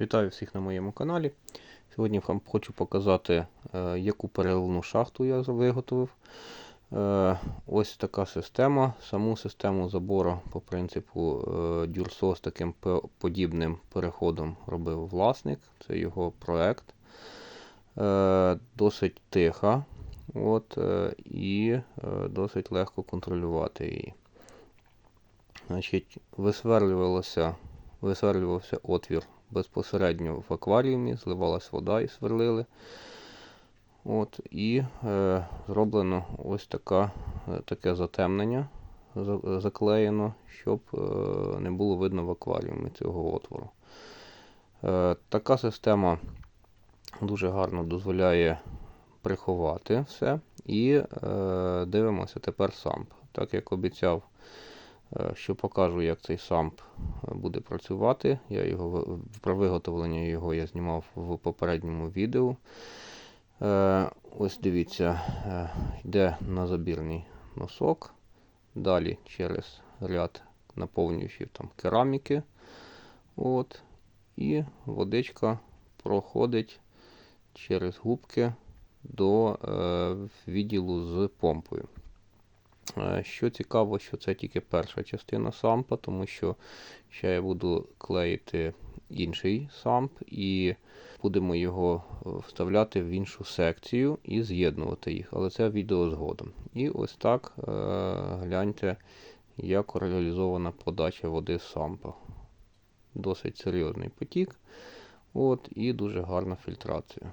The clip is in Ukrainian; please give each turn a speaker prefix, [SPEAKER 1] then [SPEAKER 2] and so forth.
[SPEAKER 1] Вітаю всіх на моєму каналі. Сьогодні вам хочу показати, е, яку переливну шахту я виготовив. Е, Ось така система. Саму систему забору по принципу е, дюрсо з таким подібним переходом робив власник. Це його проект. Досить тиха от, і досить легко контролювати її. Значить, висверлювався отвір безпосередньо в акваріумі, зливалась вода і сверлили. От, і е, зроблено ось така, е, таке затемнення заклеєно, щоб е, не було видно в акваріумі цього отвору. Е, така система дуже гарно дозволяє приховати все. І е, дивимося тепер самп. Так як обіцяв, що покажу, як цей самп е, буде працювати. Я його про виготовлення його я знімав в попередньому відео. Е, ось дивіться, е, йде на забірний носок. Далі через ряд наповнюючів там кераміки. От, і водичка проходить через губки до е, відділу з помпою. Е, Що цікаво, що це тільки перша частина сампа, тому що ще я буду клеїти інший самп і будемо його е, вставляти в іншу секцію і з'єднувати їх. Але це відео згодом. І ось так е, гляньте, як реалізована подача води з сампа. Досить серйозний потік. От, і дуже гарна фільтрація.